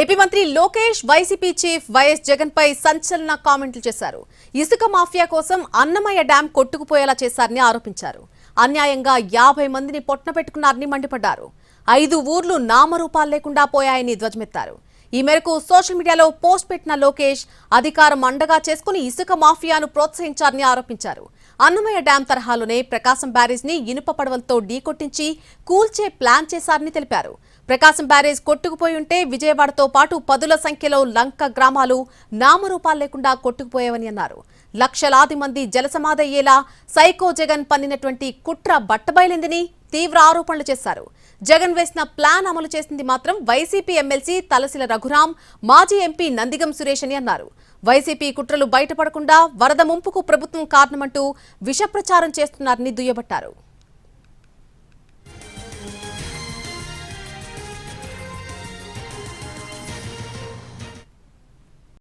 AP మంత్రి Lokesh YCP chief YS Jagan పై సంచలన కామెంట్లు చేశారు. ఇసుక మాఫియా కోసం అన్నమయ్య డ్యాం కొట్టుకుపోయేలా చేశారని ఆరోపించారు. అన్యాయంగా యాభై మందిని పొట్టన పెట్టుకున్నారని మండిపడ్డారు. ఐదు ఊర్లు నామరూపాలు లేకుండా పోయాయని ధ్వజమెత్తారు. ఈ మేరకు సోషల్ మీడియాలో పోస్ట్ పెట్టిన లోకేష్ అధికారం అండగా చేసుకుని ఇసుక మాఫియాను ప్రోత్సహించారని ఆరోపించారు. అన్నమయ్య డ్యాం తరహాలోనే ప్రకాశం బ్యారేజ్ని ఇనుప పడవలతో ఢీకొట్టించి కూల్చే ప్లాన్ చేశారని తెలిపారు. ప్రకాశం బ్యారేజ్ కొట్టుకుపోయి ఉంటే విజయవాడతో పాటు పదుల సంఖ్యలో లంక గ్రామాలు నామరూపాలు లేకుండా కొట్టుకుపోయేవని అన్నారు. లక్షలాది మంది జలసమాధయ్యేలా సైకో జగన్ పన్నినటువంటి కుట్ర బట్టబయలిందని తీవ్ర ఆరోపణలు చేశారు. జగన్ వేసిన ప్లాన్ అమలు చేసింది మాత్రం వైసీపీ ఎమ్మెల్సీ తలసిల రఘురాం మాజీ ఎంపీ నందిగం సురేష్ అని అన్నారు. వైసీపీ కుట్రలు బయటపడకుండా వరద ముంపుకు ప్రభుత్వం కారణమంటూ విషప్రచారం చేస్తున్నారని దుయ్యబట్టారు.